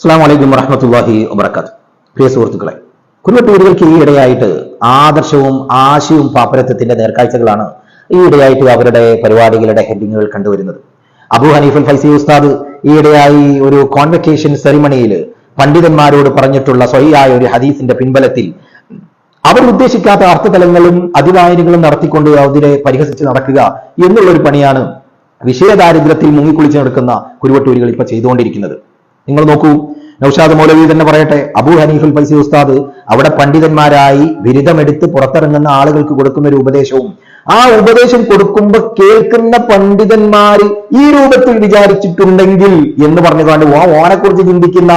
അസ്സാം വലൈക്കും വറഹമത്തല്ലാഹി വബർക്കാത്ത് പ്രിയ സുഹൃത്തുക്കളെ കുരുവട്ടൂരുകൾക്ക് ഈ ഇടയായിട്ട് ആദർശവും ആശയവും പാപ്പരത്വത്തിന്റെ നേർക്കാഴ്ചകളാണ് ഈ ഇടയായിട്ട് അവരുടെ പരിപാടികളുടെ ഹെഡിങ്ങുകൾ കണ്ടുവരുന്നത്. അബു ഹനീഫുൽ ഫൈസി ഉസ്താദ് ഈയിടെയായി ഒരു കോൺവെക്കേഷൻ സെറിമണിയിൽ പണ്ഡിതന്മാരോട് പറഞ്ഞിട്ടുള്ള സ്വയായ ഒരു ഹദീസിന്റെ പിൻബലത്തിൽ അവർ ഉദ്ദേശിക്കാത്ത അർത്ഥതലങ്ങളും അതിവായനകളും നടത്തിക്കൊണ്ട് അതിനെ പരിഹസിച്ച് നടക്കുക എന്നുള്ള ഒരു പണിയാണ് വിഷയദാരിദ്ര്യത്തിൽ മുങ്ങിക്കുളിച്ച് നടക്കുന്ന കുരുവട്ടൂരികൾ ഇപ്പൊ ചെയ്തുകൊണ്ടിരിക്കുന്നത്. നിങ്ങൾ നോക്കൂ നൌഷാദ് മൗലവി തന്നെ പറയട്ടെ അബു ഹനീഫുൽ ഫൈസി ഉസ്താദ് അവിടെ പണ്ഡിതന്മാരായി ബിരുദമെടുത്ത് പുറത്തിറങ്ങുന്ന ആളുകൾക്ക് കൊടുക്കുന്ന ഒരു ഉപദേശവും ആ ഉപദേശം കൊടുക്കുമ്പോൾ കേൾക്കുന്ന പണ്ഡിതന്മാർ ഈ രൂപത്തിൽ വിചാരിച്ചിട്ടുണ്ടെങ്കിൽ എന്ന് പറഞ്ഞതാണ് ഓ ഓനെക്കുറിച്ച് ചിന്തിക്കുന്ന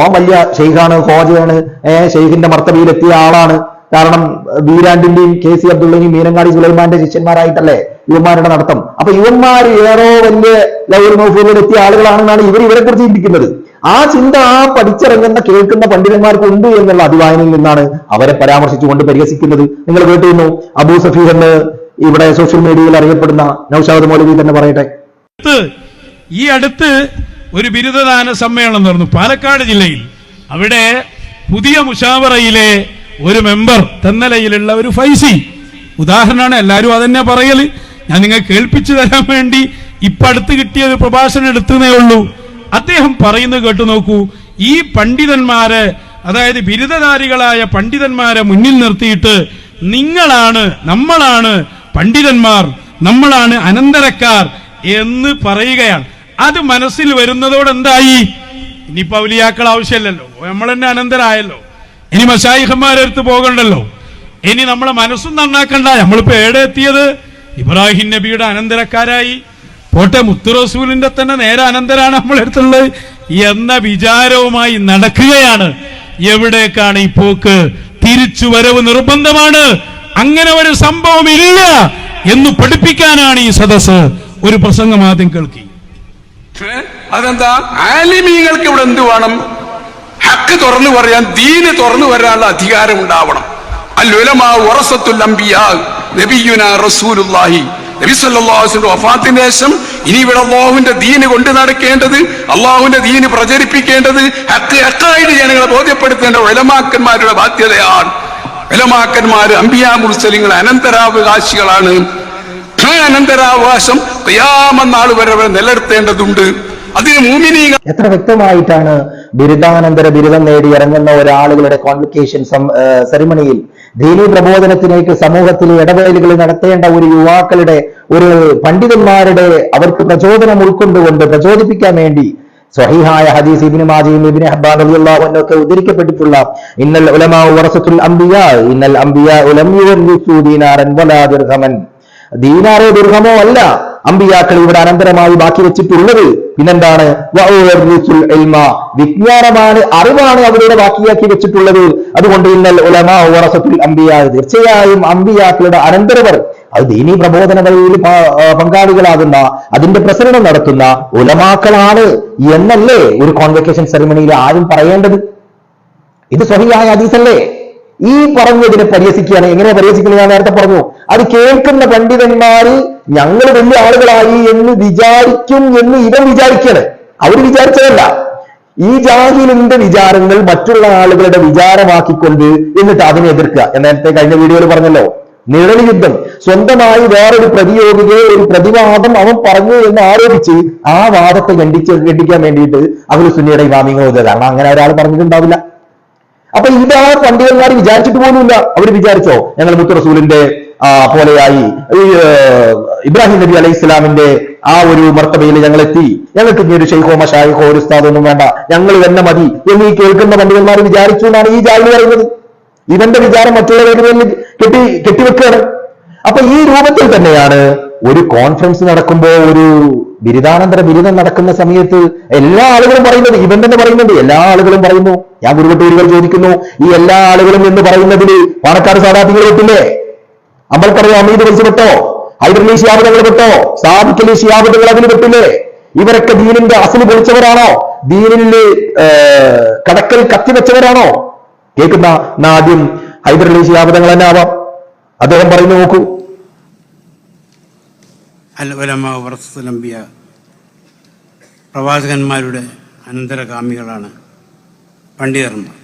ഓൻ വലിയ ഷെയ്ഖാണ് ഹോജയാണ് ഏ ഷെയ്ഖിന്റെ മർത്തബിയിലെത്തിയ ആളാണ്. കാരണം വീരാണ്ടിന്റെയും കെ സി അബ്ദുള്ളയും മീനങ്ങാടി സുലൈമാന്റെ ശിഷ്യന്മാരായിട്ടല്ലേ യുവന്മാരുടെ നടത്തം. അപ്പൊ യുവന്മാർ ഏറോ വലിയ ലൗൽ മൗഫൂലിൽ ആളുകളാണെന്നാണ് ഇവർ ഇവരെ കുറിച്ച് ചിന്തിക്കുന്നത്. ആ ചിന്ത ആ പഠിച്ചിറങ്ങുന്ന കേൾക്കുന്ന പണ്ഡിതന്മാർക്ക് ഉണ്ട് എന്നുള്ള അതിവായനയിൽ നിന്നാണ് അവരെ പരാമർശിച്ചുകൊണ്ട് പരിഹസിക്കുന്നത്. നിങ്ങൾ കേട്ടിരുന്നു അബൂ സഫീർ എന്ന് ഇവിടെ സോഷ്യൽ മീഡിയയിൽ അറിയപ്പെടുന്ന നൌഷാദ് മൗലവി തന്നെ പറയട്ടെ. ഈ അടുത്ത് ഒരു ബിരുദദാന സമ്മേളനം നടന്നു പാലക്കാട് ജില്ലയിൽ. അവിടെ പുതിയ മുഷാവറയിലെ ഒരു മെമ്പർ തെന്നലയിലുള്ള ഒരു ഫൈസി. ഉദാഹരണമാണ് എല്ലാവരും അതന്നെ പറയൽ. ഞാൻ നിങ്ങൾ കേൾപ്പിച്ചു തരാൻ വേണ്ടി ഇപ്പടുത്ത് കിട്ടിയ ഒരു പ്രഭാഷണം എടുത്തതേ ഉള്ളൂ. അദ്ദേഹം പറയുന്നത് കേട്ടു നോക്കൂ. ഈ പണ്ഡിതന്മാരെ അതായത് ബിരുദധാരികളായ പണ്ഡിതന്മാരെ മുന്നിൽ നിർത്തിയിട്ട് നിങ്ങളാണ് നമ്മളാണ് പണ്ഡിതന്മാർ നമ്മളാണ് അനന്തരക്കാർ എന്ന് പറയുകയാണ്. അത് മനസ്സിൽ വരുന്നതോടെ എന്തായി? ഇനിയിപ്പോ ഔലിയാക്കൾ ആവശ്യമില്ലല്ലോ. നമ്മൾ തന്നെ അനന്തരായല്ലോ. ഇനി മഷായിഹന്മാരെ അടുത്ത് പോകണ്ടല്ലോ. ഇനി നമ്മളെ മനസ്സും നന്നാക്കണ്ട. നമ്മളിപ്പോ എവിടെ എത്തിയത്? ഇബ്രാഹിം നബിയുടെ അനന്തരക്കാരായി. പോട്ടെ മുത്തുറസൂലിന്റെ തന്നെ നേരെ അനന്തരാണ് നമ്മളെടുത്തുള്ളത് എന്ന വിചാരവുമായി നടക്കുകയാണ്. എവിടേക്കാണ് ഈ പോക്ക്? തിരിച്ചു വരവ് നിർബന്ധമാണ്. അങ്ങനെ ഒരു സംഭവം ഇല്ല എന്ന് പഠിപ്പിക്കാനാണ് ഈ സദസ് ഒരു പ്രസംഗം ആദ്യം കേൾക്കി. അതെന്താ? ആലിമീങ്ങൾക്ക് ഇവിടെ എന്ത് വേണം? ഹക്ക് തുറന്നു പറയാൻ ദീന് തുറന്നു വരാനുള്ള അധികാരം ഉണ്ടാവണം. അല്ലുലമാ ഉറസത്തുൽ അമ്പിയാ നബിയുന റസൂലുള്ളാഹി. നബി സല്ലല്ലാഹു അലൈഹി വസല്ലം വഫാത്തിന് ശേഷം ഇനി ഇവിടെ അള്ളാഹുവിന്റെ ദീന് കൊണ്ട് നടക്കേണ്ടത് അള്ളാഹുവിന്റെ ദീന് പ്രചരിപ്പിക്കേണ്ടത് ഹക്ക് ഹക്കായിട്ട് ജനങ്ങളെ ബോധ്യപ്പെടുത്തേണ്ട ഉലമാക്കന്മാരുടെ ബാധ്യതയാണ്. ഉലമാക്കന്മാര് അമ്പിയാ മുർസലിങ്ങൾ അനന്തരാവകാശികളാണ്. അനന്തരാവകാശം ക്രിയാമന്നാൾ വരെ നിലനിർത്തേണ്ടതുണ്ട്. അതിന് മൂമിനീങ്ങൾ എത്ര വ്യക്തമായിട്ടാണ് ബിരുദാനന്തര ബിരുദം നേടി ഇറങ്ങുന്ന ഒരാളുകളുടെ കോൺവെക്കേഷൻ സെറിമണിയിൽ ദീനീ പ്രബോധനത്തിലേക്ക് സമൂഹത്തിലെ ഇടപെടലുകൾ നടത്തേണ്ട ഒരു യുവാക്കളുടെ ഒരു പണ്ഡിതന്മാരുടെ അവർക്ക് പ്രചോദനം ഉൾക്കൊണ്ടുകൊണ്ട് പ്രചോദിപ്പിക്കാൻ വേണ്ടി സ്വഹീഹായ ഹദീസ് ഇബ്നു മാജിയും ഇബ്നു ഹബ്ബാൻ റളിയല്ലാഹു അൻഹു ഒക്കെ ഉദ്ധരിക്കപ്പെട്ടിട്ടുള്ള ഇന്നൽ ഉലമാ വറസത്തുൽ അംബിയാ ഇന്നൽ അംബിയാ ഉലം യുവരിസു ദീനാറൻ വലാ ദിർഹമൻ. ദീനാറോ ദിർഹമോ അല്ല അമ്പിയാക്കൾ ഇവിടെ അനന്തരമായി ബാക്കി വെച്ചിട്ടുള്ളത്. പിന്നെന്താണ്. വിജ്ഞാനമാണ് അറിവാണ് അവരുടെ ബാക്കിയാക്കി വെച്ചിട്ടുള്ളത്. അതുകൊണ്ട് ഇന്നൽ ഉലമാ വറസത്തുൽ തീർച്ചയായും അമ്പിയാക്കളുടെ അനന്തരവർ അത് ദീനീ പ്രബോധന വഴിയിൽ പങ്കാളികളാകുന്ന അതിന്റെ പ്രസരണം നടത്തുന്ന ഉലമാക്കളാണ് എന്നല്ലേ ഒരു കോൺവെക്കേഷൻ സെറിമണിയിൽ ആരും പറയേണ്ടത്? ഇത് സ്വഹിയായ ഹദീസല്ലേ? ഈ പറഞ്ഞതിനെ പരിഹസിക്കുകയാണ്. എങ്ങനെ പരിഹസിക്കുന്നത് ഞാൻ നേരത്തെ പറഞ്ഞു. അത് കേൾക്കുന്ന പണ്ഡിതന്മാര് ഞങ്ങൾ വലിയ ആളുകളായി എന്ന് വിചാരിക്കും എന്ന് ഇവൻ വിചാരിക്കണേ. അവർ വിചാരിച്ചതല്ല. ഈ ജാഹിലിന്റെ വിചാരങ്ങൾ മറ്റുള്ള ആളുകളുടെ വിചാരമാക്കിക്കൊണ്ട് എന്നിട്ട് അതിനെ എതിർക്കുക. നേരത്തെ കഴിഞ്ഞ വീഡിയോയിൽ പറഞ്ഞല്ലോ നിഴൽ യുദ്ധം സ്വന്തമായി വേറൊരു പ്രതിയോഗികയെ ഒരു പ്രതിവാദം അവൻ പറഞ്ഞു എന്ന് ആരോപിച്ച് ആ വാദത്തെ ഖണ്ഡിച്ച് ഖണ്ഡിക്കാൻ വേണ്ടിയിട്ട് അവർ സുന്നിയുടെ ഇമാമിങ്ങൾ കാരണം അങ്ങനെ ഒരാൾ പറഞ്ഞിട്ടുണ്ടാവില്ല. അപ്പൊ ഇതാ പണ്ഡിതന്മാർ വിചാരിച്ചിട്ട് പോലുമില്ല. അവർ വിചാരിച്ചോ ഞങ്ങൾ മുത്തു റസൂലിന്റെ പോലെയായി ഇബ്രാഹിം നബി അലൈഹി ഇസ്ലാമിന്റെ ആ ഒരു മർത്തബയിൽ ഞങ്ങൾ എത്തി ഞങ്ങൾക്ക് ഇനി ഒരു ഷെയ്ഖോ മഷായിഖോ ഒരു ഉസ്താദൊന്നും വേണ്ട. ഞങ്ങൾ തന്നെ മതി എന്ന് ഈ കേൾക്കുന്ന പണ്ഡിതന്മാർ വിചാരിച്ചു എന്നാണ് ഈ ജാതി പറയുന്നത്. ഇവന്റെ വിചാരം മറ്റുള്ളവരുടെ മേലിൽ കെട്ടി കെട്ടിവെക്കുകയാണ്. അപ്പൊ ഈ രൂപത്തിൽ തന്നെയാണ് ഒരു കോൺഫറൻസ് നടക്കുമ്പോൾ ഒരു ബിരുദാനന്തര ബിരുദം നടക്കുന്ന സമയത്ത് എല്ലാ ആളുകളും പറയുന്നത് ഇവൻ തന്നെ പറയുന്നുണ്ട്. എല്ലാ ആളുകളും പറയുന്നു ഞാൻ ഗുരുവട്ടൂരുകൾ ചോദിക്കുന്നു. ഈ എല്ലാ ആളുകളും എന്ന് പറയുന്നതിൽ പാണക്കാട് സാധാർത്ഥികൾ കിട്ടില്ലേ അമ്പൽക്കറിയോ അമീദ് വലിച്ചു പെട്ടോ ഹൈദരലി ഷിയാബുദങ്ങൾ പെട്ടോ? സാദിഖലി ഷിയാബുദങ്ങൾ അതിൽ പെട്ടില്ലേ? ഇവരൊക്കെ ദീനിന്റെ അസൽ പൊളിച്ചവരാണോ? ദീനിൽ കടക്കൽ കത്തിവെച്ചവരാണോ? കേൾക്കുന്ന നാദ്യം ആദ്യം ഹൈദരലി ഷിയാബുദങ്ങൾ തന്നെ ആവാം അദ്ദേഹം പറഞ്ഞു നോക്കൂ. അൽ ഉലമ വറസുലംബിയ പ്രവാചകന്മാരുടെ അനന്തരകാമികളാണ് പണ്ഡിതന്മാർ.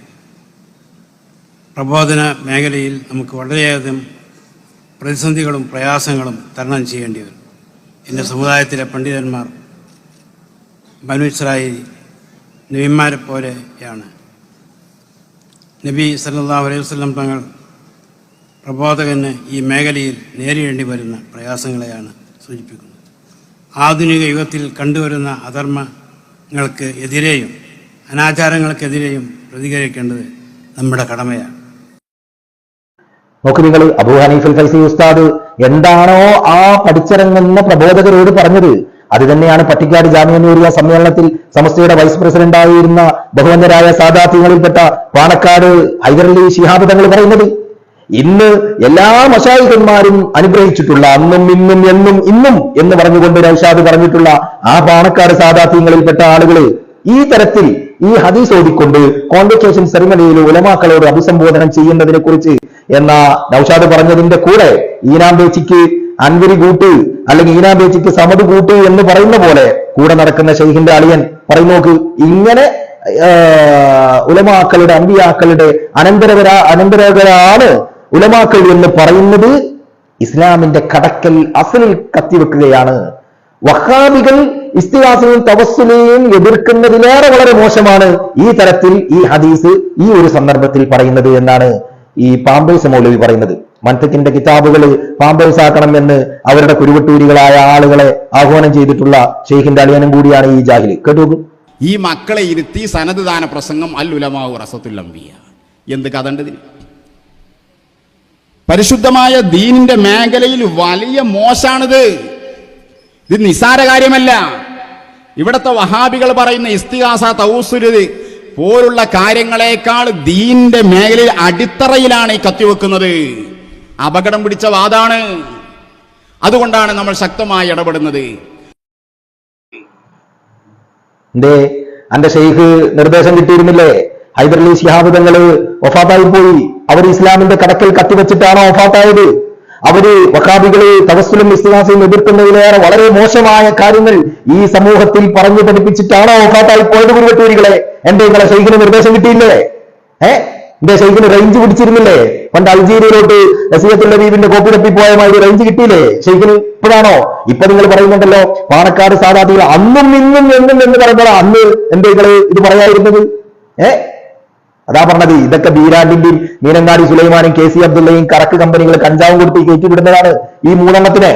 പ്രബോധന മേഖലയിൽ നമുക്ക് വളരെയധികം പ്രതിസന്ധികളും പ്രയാസങ്ങളും തരണം ചെയ്യേണ്ടി വരും. എന്റെ സമുദായത്തിലെ പണ്ഡിതന്മാർ ബനു നബിമാരെ പോലെയാണ്. നബി സല്ലാ അലൈഹി വസ്ലം തങ്ങൾ പ്രബോധകന് ഈ മേഖലയിൽ നേരിടേണ്ടി വരുന്ന പ്രയാസങ്ങളെയാണ് സൂചിപ്പിക്കുന്നത്. ആധുനിക യുഗത്തിൽ കണ്ടുവരുന്ന അധർമ്മങ്ങൾക്ക് എതിരെയും അനാചാരങ്ങൾക്കെതിരെയും പ്രതികരിക്കേണ്ടത് നമ്മുടെ കടമയാണ്. നോക്ക് നിങ്ങൾ അബൂ ഹനീഫുൽ ഫൈസി ഉസ്താദ് എന്താണോ ആ പഠിച്ചിറങ്ങുന്ന പ്രബോധകരോട് പറഞ്ഞത്. അത് തന്നെയാണ് പട്ടിക്കാട് ജാമ്യനൂരിയ സമ്മേളനത്തിൽ സമസ്തയുടെ വൈസ് പ്രസിഡന്റായിരുന്ന ബഹുവന്തരായ സാദാത്യങ്ങളിൽപ്പെട്ട പാണക്കാട് ഹൈദരലി ശിഹാബ് തങ്ങൾ പറയുന്നത്. ഇന്ന് എല്ലാ മഷായികന്മാരും അനുഗ്രഹിച്ചിട്ടുള്ള അന്നും ഇന്നും എന്നും ഇന്നും എന്ന് പറഞ്ഞുകൊണ്ട് നൌഷാദ് പറഞ്ഞിട്ടുള്ള ആ പാണക്കാട് സാധാത്യങ്ങളിൽപ്പെട്ട ആളുകൾ ഈ തരത്തിൽ ഈ ഹദീസ് ഓടിക്കൊണ്ട് കോൺവെക്കേഷൻ സെറിമണിയിൽ ഉലമാക്കളോട് അഭിസംബോധന ചെയ്യുന്നതിനെ കുറിച്ച് എന്ന നൌഷാദ് പറഞ്ഞതിന്റെ കൂടെ ഈനാം ബേച്ചിക്ക് അൻവരി കൂട്ട് അല്ലെങ്കിൽ ഈനാം ബേച്ചിക്ക് സമത് കൂട്ട് എന്ന് പറയുന്ന പോലെ കൂടെ നടക്കുന്ന ഷെയ്ഖിന്റെ അളിയൻ പറഞ്ഞു നോക്ക് ഇങ്ങനെ ഉലമാക്കളുടെ അമ്പിയാക്കളുടെ അനന്തരവരാ അനന്തരവരാണ് ഉലമാക്കൾ എന്ന് പറയുന്നത് ഇസ്ലാമിന്റെ കടക്കൽ അസലിൽ കത്തിവെക്കുകയാണ്. വഹാബികൾ ഇസ്തിഹാസവും തവസ്സുലെയും എതിർക്കുന്നതിലേറെ വളരെ മോശമാണ് ഈ തരത്തിൽ ഈ ഹദീസ് ഈ ഒരു സന്ദർഭത്തിൽ പറയുന്നത് എന്നാണ് ഈ പാമ്പേഴ്സ് മൗലവി പറയുന്നത്. മൻതക്കിന്റെ കിതാബുകൾ പാമ്പേഴ്സ് ആക്കണം എന്ന് അവരുടെ കുരുവട്ടൂരികളായ ആളുകളെ ആഹ്വാനം ചെയ്തിട്ടുള്ള ഷെയ്ഖിന്റെ അളിയനും കൂടിയാണ് ഈ ജാഹിൽ കേട്ടു ഈ മക്കളെ ഇരുത്തി സനദ്ദാന പ്രസംഗം അൽ ഉലമാവ് റസത്തുല്ലംബിയ എന്ത് കഥണ്ടതിന് പരിശുദ്ധമായ ദീനിന്റെ മേഖലയിൽ വലിയ മോശാണിത്. ഇത് നിസാര കാര്യമല്ല. ഇവിടുത്തെ വഹാബികൾ പറയുന്ന ഇസ്തിഹാസ തൗസുരുത് പോലുള്ള കാര്യങ്ങളെക്കാൾ ദീന്റെ മേഖലയിൽ അടിത്തറയിലാണ് ഈ കത്തിവെക്കുന്നത് അപകടം പിടിച്ച വാദാണ്. അതുകൊണ്ടാണ് നമ്മൾ ശക്തമായി ഇടപെടുന്നത്. അന്റെ ഷെയ്ഖ് നിർദ്ദേശം കിട്ടിയിരുന്നില്ലേ? ഹൈദരലി ശിഹാബ് തങ്ങൾ ഒഫാത്തായി പോയി. അവർ ഇസ്ലാമിന്റെ കടക്കൽ കത്തിവെച്ചിട്ടാണോ ഒഫാത്തായത് അവർ വക്കാബികളെ തവസ്സുലും ഇസ്ലാസയും എതിർക്കുന്നതിലേറെ വളരെ മോശമായ കാര്യങ്ങൾ ഈ സമൂഹത്തിൽ പറഞ്ഞു പഠിപ്പിച്ചിട്ടാണോ ഒഫാത്തായി പോയത് കുരുവട്ടൂരികളെ? എന്റെ നിങ്ങളെ ശൈഖിന് നിർദ്ദേശം കിട്ടിയില്ലേ? ഏ? എന്റെ ശൈഖിന് റേഞ്ച് പിടിച്ചിരുന്നില്ലേ? പണ്ട് അൾജീരിയയിലോട്ട് നസീഹത്തിന്റെ ലബീബിന്റെ കോപ്പി തപ്പി പോയ മാതിരി റേഞ്ച് കിട്ടിയില്ലേ ശൈഖിന് ഇപ്പോഴാണോ? ഇപ്പൊ നിങ്ങൾ പറയുന്നുണ്ടല്ലോ പാണക്കാട് സാധാരണ അന്നും ഇന്നും എന്നും എന്ന് പറയുമ്പോൾ അന്ന് എന്റെ നിങ്ങൾ ഇത് പറയാതിരുന്നത്? ഏ? അതാ പറഞ്ഞത്. ഇതൊക്കെ ബീരാണ്ടിന്റെയും മീനങ്ങാടി സുലൈമാനും കെ സി അബ്ദുള്ളയും കറക്ക് കമ്പനികൾ കഞ്ചാവും കൊടുത്ത് കയറ്റിവിടുന്നതാണ് ഈ മൂന്നെണ്ണത്തിന്.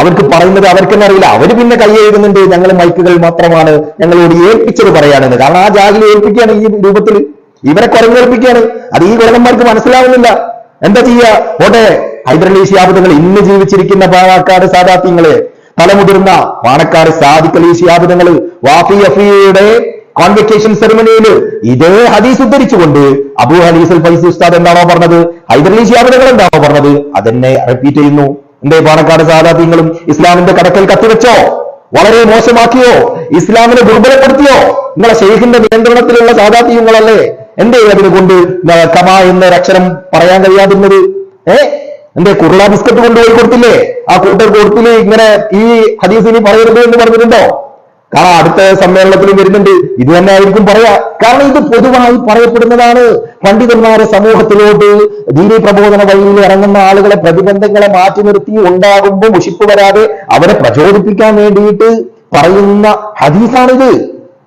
അവർക്ക് പറയുന്നത് അവർക്ക് തന്നെ അറിയില്ല. അവർ പിന്നെ കൈയെഴുതുന്നുണ്ട് ഞങ്ങൾ മൈക്കുകൾ മാത്രമാണ്. ഞങ്ങളോട് ഏൽപ്പിച്ചത് പറയാണെന്ന് കാരണം ആ ജാഗിൽ ഏൽപ്പിക്കുകയാണ് ഈ രൂപത്തിൽ. ഇവരെ കുരങ്ങേൽപ്പിക്കുകയാണ്. അത് ഈ കുരങ്ങന്മാർക്ക് മനസ്സിലാവുന്നില്ല. എന്താ ചെയ്യാ? ഓട്ടെ ഹൈദരലി ശിയാബുദങ്ങൾ ഇന്ന് ജീവിച്ചിരിക്കുന്ന പാണക്കാട് സാദാത്യങ്ങൾ. തലമുതിർന്ന പാണക്കാട് സാദിഖലി ശിയാബുദങ്ങൾ വാഫി അഫിയുടെ കോൺവെക്കേഷൻ സെറിമണിയിൽ ഇതേ ഹദീസ് ഉദ്ധരിച്ചുകൊണ്ട് അബു ഹനീസുൽ ഫൈസി ഉസ്താദ് എന്താണോ പറഞ്ഞത്? ഹൈദരലി ശിയാബുദങ്ങൾ എന്താണോ പറഞ്ഞത്? അതെന്നെ റിപ്പീറ്റ് ചെയ്യുന്നു. എന്തേ പാണക്കാട് സാധാത്യങ്ങളും ഇസ്ലാമിന്റെ കടക്കൽ കത്തിവെച്ചോ? വളരെ മോശമാക്കിയോ? ഇസ്ലാമിനെ ദുർബലപ്പെടുത്തിയോ? നിങ്ങളെ ഷെയ്ഖിന്റെ നിയന്ത്രണത്തിലുള്ള സാധാത്യങ്ങളല്ലേ എന്തേ അതിനെ കൊണ്ട് കമാ എന്ന അക്ഷരം പറയാൻ കഴിയാതിരുന്നത്? ഏ? എന്തേ കുറുള ബിസ്ക്കറ്റ് കൊണ്ടുപോയി കൊടുത്തില്ലേ? ആ കൂട്ടർ കൊടുത്തില്ലേ ഇങ്ങനെ ഈ ഹദീസിനി പറയരുത് എന്ന് പറഞ്ഞിട്ടുണ്ടോ? കാരണം അടുത്ത സമ്മേളനത്തിലും വരുന്നുണ്ട്. ഇത് തന്നെ ആയിരിക്കും പറയാ. കാരണം ഇത് പൊതുവായി പറയപ്പെടുന്നതാണ്. പണ്ഡിതന്മാരെ സമൂഹത്തിലോട്ട് ദീനി പ്രബോധന വഴിയിൽ ഇറങ്ങുന്ന ആളുകളെ പ്രതിബന്ധങ്ങളെ മാറ്റി നിർത്തി ഉണ്ടാകുമ്പോൾ മുഷിപ്പ് വരാതെ അവരെ പ്രചോദിപ്പിക്കാൻ വേണ്ടിയിട്ട് പറയുന്ന ഹദീസാണിത്.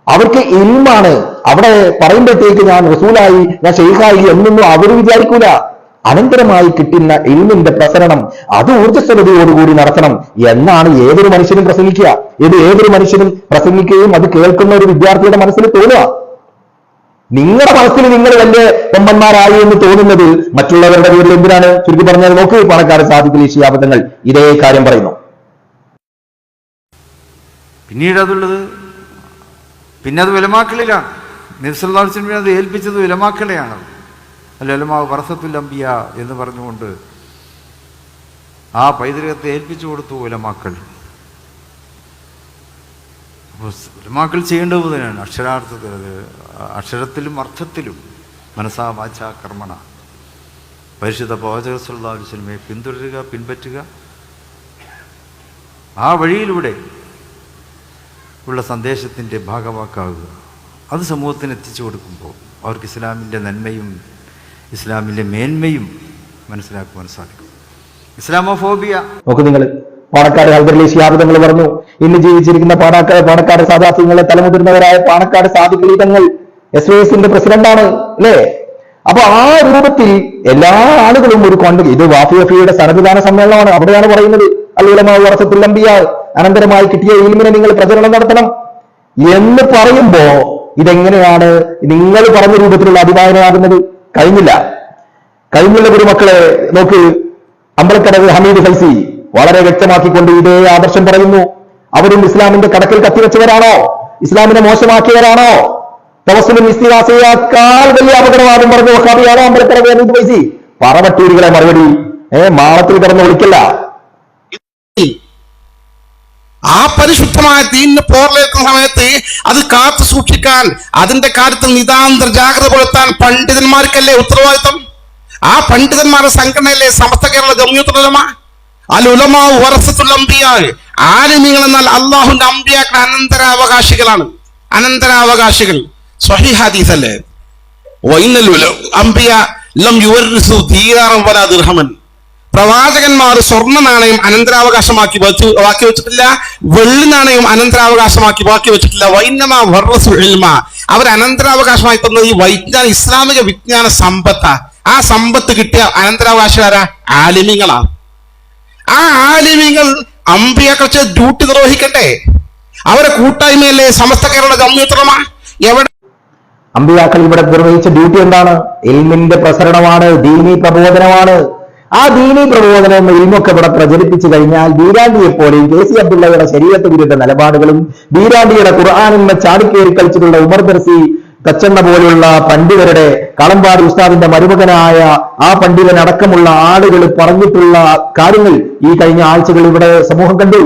അവർക്ക് ഇൽമാണ്. അവിടെ പറയുമ്പോഴത്തേക്ക് ഞാൻ റസൂലായി ഞാൻ ഷെയ്ഖായി എന്നൊന്നും അവർ വിചാരിക്കൂല. അനന്തരമായി കിട്ടുന്ന ഇൽമിന്റെ പ്രസരണം അത് ഊർജസ്വലതയോടുകൂടി നടത്തണം എന്നാണ് ഏതൊരു മനുഷ്യനും പ്രസംഗിക്കുക. ഇത് ഏതൊരു മനുഷ്യനും പ്രസംഗിക്കുകയും അത് കേൾക്കുന്ന ഒരു വിദ്യാർത്ഥിയുടെ മനസ്സിൽ തോന്നുക. നിങ്ങളുടെ മനസ്സിൽ നിങ്ങൾ വലിയ കൊമ്പന്മാരായി എന്ന് തോന്നുന്നത് മറ്റുള്ളവരുടെ പേരിൽ എന്തിനാണ്? ചുരുക്കി പറഞ്ഞാൽ നോക്ക് പണക്കാരെ സാധിക്കൽ ശിയാബദ്ധങ്ങൾ ഇതേ കാര്യം പറയുന്നു. പിന്നീട് അതുള്ളത് പിന്നെ അത് വിലമാക്കളിലാണ് നബ്സല്ലാസ്ലമി അത് ഏൽപ്പിച്ചത് വിലമാക്കളെയാണ് അല്ല ആ വറസത്തുൽ അമ്പിയ എന്ന് പറഞ്ഞുകൊണ്ട് ആ പൈതൃകത്തെ ഏൽപ്പിച്ചു കൊടുത്തു ഉലമാക്കൾ. ഉലമാക്കൾ ചെയ്യേണ്ടത് തന്നെയാണ്. അക്ഷരാർത്ഥത്തിൽ അത് അക്ഷരത്തിലും അർത്ഥത്തിലും മനസ്സാ വാച കർമ്മണ. പരിശുദ്ധ പ്രവാചക സല്ലല്ലാഹു അലൈഹി വസല്ലമയെ പിന്തുടരുക പിൻപറ്റുക. ആ വഴിയിലൂടെ ഉള്ള സന്ദേശത്തിന്റെ ഭാഗമാക്കാവുക അത് സമൂഹത്തിന് എത്തിച്ചു കൊടുക്കുമ്പോൾ അവർക്ക് ഇസ്ലാമിന്റെ നന്മയും ഇസ്ലാമിന്റെ മേന്മയും മനസ്സിലാക്കുവാൻ സാധിക്കും. ഇസ്ലാമോഫോബിയ. നോക്ക് നിങ്ങൾ പാണക്കാട് ഹൽദർലി ശിയാബുദങ്ങൾ പറഞ്ഞു ഇന്ന് ജീവിച്ചിരിക്കുന്ന പാണക്കാട് പാണക്കാട് സാധാസിങ്ങളെ തലമുതിർന്നവരായ പാണക്കാട് സാധുക്കളി തങ്ങൾ എസ് വി എസിന്റെ പ്രസിഡന്റാണ് അല്ലേ? അപ്പൊ ആ രൂപത്തിൽ എല്ലാ ആളുകളും ഒരു കോൺഗ്രസ് ഇത് വാഫി വഫിയുടെ സനവിധാന സമ്മേളനമാണ് അവിടെയാണ് പറയുന്നത്. അല്ലുലമാവ് വർഷത്തുല്ലംബിയ അനന്തരമായി കിട്ടിയ ഇൽമിനെ നിങ്ങൾ പ്രചരണം നടത്തണം. എന്ന് പറയുമ്പോ ഇതെങ്ങനെയാണ് നിങ്ങൾ പറഞ്ഞ രൂപത്തിലുള്ള അഭിമാനമാകുന്നത്? കഴിഞ്ഞില്ല. കഴിഞ്ഞുള്ള ഗുരുമക്കളെ നോക്ക്. അമ്പലക്കടവ് ഹമീദ് ഫൈസി വളരെ വ്യക്തമാക്കിക്കൊണ്ട് ഇതേ ആദർശം പറയുന്നു. അവരും ഇസ്ലാമിന്റെ കടക്കിൽ കത്തിവെച്ചവരാണോ? ഇസ്ലാമിനെ മോശമാക്കിയവരാണോ? തവസ്സുലും ഇസ്തിഹാസയേക്കാൾ വലിയ അപകടവാദം പറഞ്ഞു വഹാബിയാണോ അമ്പലക്കടവ് ഹമീദ് ഫൈസി. പറവട്ടൂരികളെ മറുപടി ഏ മാളത്തിൽ കിടന്ന് വിളിക്കില്ല ആ പരിശുദ്ധമായ ദീനിന് പോറിലേക്കുന്ന സമയത്ത് അത് കാത്തു സൂക്ഷിക്കാൻ അതിന്റെ കാര്യത്തിൽ നിതാന്തര ജാഗ്രത പുലർത്താൻ പണ്ഡിതന്മാർക്കല്ലേ ഉത്തരവാദിത്തം? ആ പണ്ഡിതന്മാരുടെ സംഘടനയല്ലേ സമസ്ത കേരള ജമ്യൂത്തുലമ അൽ ഉലമാ വറസത്തുൽ ആര് നിങ്ങൾ എന്നാൽ അള്ളാഹുന്റെ അമ്പിയാക്കളുടെ അനന്തരാവകാശികളാണ്. അനന്തരാവകാശികൾ. സ്വഹി അല്ലേ അമ്പിയ ലം യുവരിസു ദീനാറം വലാ ദിർഹമൻ. പ്രവാചകന്മാർ സ്വർണ നാണയം അനന്തരാവകാശമാക്കി വച്ചു ബാക്കി വെച്ചിട്ടില്ല. വെള്ളി നാണയം അനന്തരാവകാശമാക്കി ബാക്കി വെച്ചിട്ടില്ല. വൈന്നമ വർറസു ഇൽമ. അവർ അനന്തരാവകാശമായി തന്നത് ഈ വൈജ്ഞാന ഇസ്ലാമിക വിജ്ഞാന സമ്പത്ത. ആ സമ്പത്ത് കിട്ടിയ അനന്തരാവകാശകാരാ ആലിമിങ്ങളാണ് ആ ആലിമികൾ അമ്പിയാക്കളെ ഡ്യൂട്ടി നിർവഹിക്കട്ടെ അവരെ കൂട്ടായ്മയല്ലേ സമസ്ത കേരള ജമ്മിത്രമാ എവിടെ അമ്പിയാക്കൾ ഇവിടെ നിർവഹിച്ച ഡ്യൂട്ടി എന്താണ്? ഇൽമിന്റെ പ്രസരണമാണ് ദീനി പ്രബോധനമാണ്. ആ ദീനി പ്രബോധനം ഇൽമൊക്കെ ഇവിടെ പ്രചരിപ്പിച്ചു കഴിഞ്ഞാൽ ബീരാണ്ടിയെ പോലെയും കെ സി അബ്ദുള്ളയുടെ ശരീരത്തെ വിരുദ്ധ നിലപാടുകളും ബീരാണ്ടിയുടെ ഖുർആാനിന്മ ചാടിക്കേറി കളിച്ചിട്ടുള്ള ഉമർ ദർസി തച്ചെണ്ണ പോലെയുള്ള പണ്ഡിതരുടെ കളമ്പാടി ഉസ്താദിന്റെ മരുമകനായ ആ പണ്ഡിതൻ അടക്കമുള്ള ആളുകൾ പറഞ്ഞിട്ടുള്ള കാര്യങ്ങൾ ഈ കഴിഞ്ഞ ആഴ്ചകൾ ഇവിടെ സമൂഹം കണ്ടു.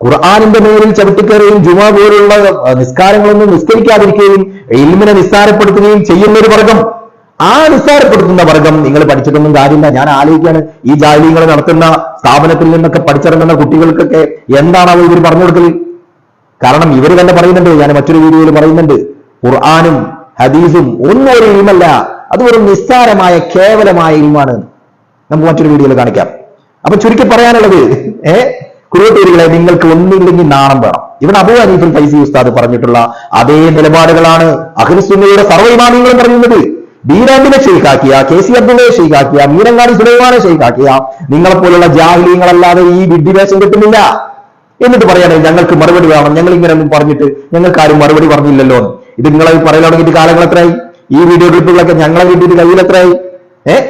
ഖുർആാനിന്റെ മേലിൽ ചവിട്ടിക്കയറുകയും ജുമ പോലുള്ള നിസ്കാരങ്ങളൊന്നും നിസ്കരിക്കാതിരിക്കുകയും ഇൽമിനെ നിസ്സാരപ്പെടുത്തുകയും ചെയ്യുന്ന ഒരു വർഗം. ആ നിസ്സാരപ്പെടുത്തുന്ന വർഗം നിങ്ങൾ പഠിച്ചിട്ടൊന്നും കാര്യമില്ല. ഞാൻ ആലോചിക്കാണ് ഈ ജാലികൾ നടത്തുന്ന സ്ഥാപനത്തിൽ നിന്നൊക്കെ പഠിച്ചിറങ്ങുന്ന കുട്ടികൾക്കൊക്കെ എന്താണാവോ ഇവർ പറഞ്ഞു കൊടുക്കൽ കാരണം ഇവർ തന്നെ പറയുന്നുണ്ട് ഞാൻ മറ്റൊരു വീഡിയോയിൽ പറയുന്നുണ്ട്. ഖുർആാനും ഹദീസും ഒന്നും ഒരു ഇൽമല്ല. അത് ഒരു നിസ്സാരമായ കേവലമായ ഇൽമാണ്. നമുക്ക് മറ്റൊരു വീഡിയോയിൽ കാണിക്കാം. അപ്പൊ ചുരുക്കി പറയാനുള്ളത് ഏ? കുറുവട്ടൂരികളെ നിങ്ങൾക്ക് ഒന്നില്ലെങ്കിൽ നാണം വേണം. ഇവിടെ അബു അനീഫുൽ ഫൈസി ഉസ്താദ് പറഞ്ഞിട്ടുള്ള അതേ നിലപാടുകളാണ് അഖിലുസുന്നയുടെ സർവമാനികളും പറയുന്നത് ബീരാണ്ടിനെ ഷെയ്ഖാക്കിയ കെ സി അബ്ദുള്ളയെ ഷെയ്ഖാക്കിയ മീരങ്ങാടി സുലൈമാനെ ഷെയ്ഖാക്കിയ നിങ്ങളെപ്പോലുള്ള ജാഹ്ലീങ്ങളല്ലാതെ ഈ വിദ്യാഭ്യാസം കിട്ടുന്നില്ല. എന്നിട്ട് പറയണേ ഞങ്ങൾക്ക് മറുപടി വേണം. ഞങ്ങൾ ഇങ്ങനെ ഒന്നും പറഞ്ഞിട്ട് ഞങ്ങൾക്ക് ആരും മറുപടി പറഞ്ഞില്ലല്ലോ ഇത് നിങ്ങളെ പറയാൻ തുടങ്ങിയിട്ട് കാലങ്ങൾ എത്രയായി? ഈ വീഡിയോ ക്ലിപ്പുകളൊക്കെ ഞങ്ങളെ വീട്ടിൽ കയ്യിൽ എത്രയായി? ഏഹ്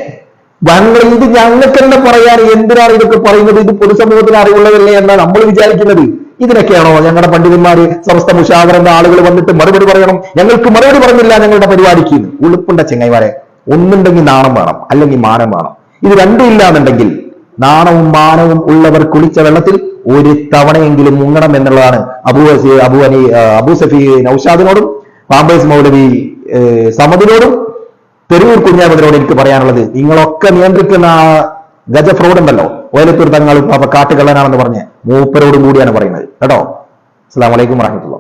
ഞങ്ങൾ ഇത് ഞങ്ങൾക്ക് തന്നെ പറയാൻ എന്തിനാണ് ഇതൊക്കെ പറയുന്നത്? ഇത് പൊതുസമൂഹത്തിന് അറിവുള്ളതല്ലേ എന്നാണ് നമ്മൾ വിചാരിക്കുന്നത്. ഇതിനൊക്കെയാണോ ഞങ്ങളുടെ പണ്ഡിതന്മാര് സമസ്ത മുഷാവറിന്റെ ആളുകൾ വന്നിട്ട് മറുപടി പറയണം ഞങ്ങൾക്ക് മറുപടി പറഞ്ഞില്ല ഞങ്ങളുടെ പരിപാടിക്ക്. ഉളുപ്പുണ്ട ചെങ്ങൈമാരെ ഒന്നുണ്ടെങ്കിൽ നാണം വേണം അല്ലെങ്കിൽ മാനം വേണം ഇത് രണ്ടും ഇല്ലാന്നുണ്ടെങ്കിൽ നാണവും മാനവും ഉള്ളവർ കുളിച്ച വെള്ളത്തിൽ ഒരു തവണയെങ്കിലും മുങ്ങണം എന്നുള്ളതാണ് അബു അബു അനി അബു സഫി നൌഷാദിനോടും പാമ്പേസ് മൗലവി സമദിനോടും തെരൂർ കുഞ്ഞാമതിനോട് എനിക്ക് പറയാനുള്ളത് നിങ്ങളൊക്കെ നിയന്ത്രിക്കുന്ന ഗജ ഫ്രോഡ് ഉണ്ടല്ലോ ഓലത്തൂർ തങ്ങൾ കാട്ടുകള്ളനാണെന്ന് പറഞ്ഞ് മൂപ്പരോടും കൂടിയാണ് പറയുന്നത്. കേട്ടോ? അസ്സാം വലൈക്കും വാഹമത്തുള്ള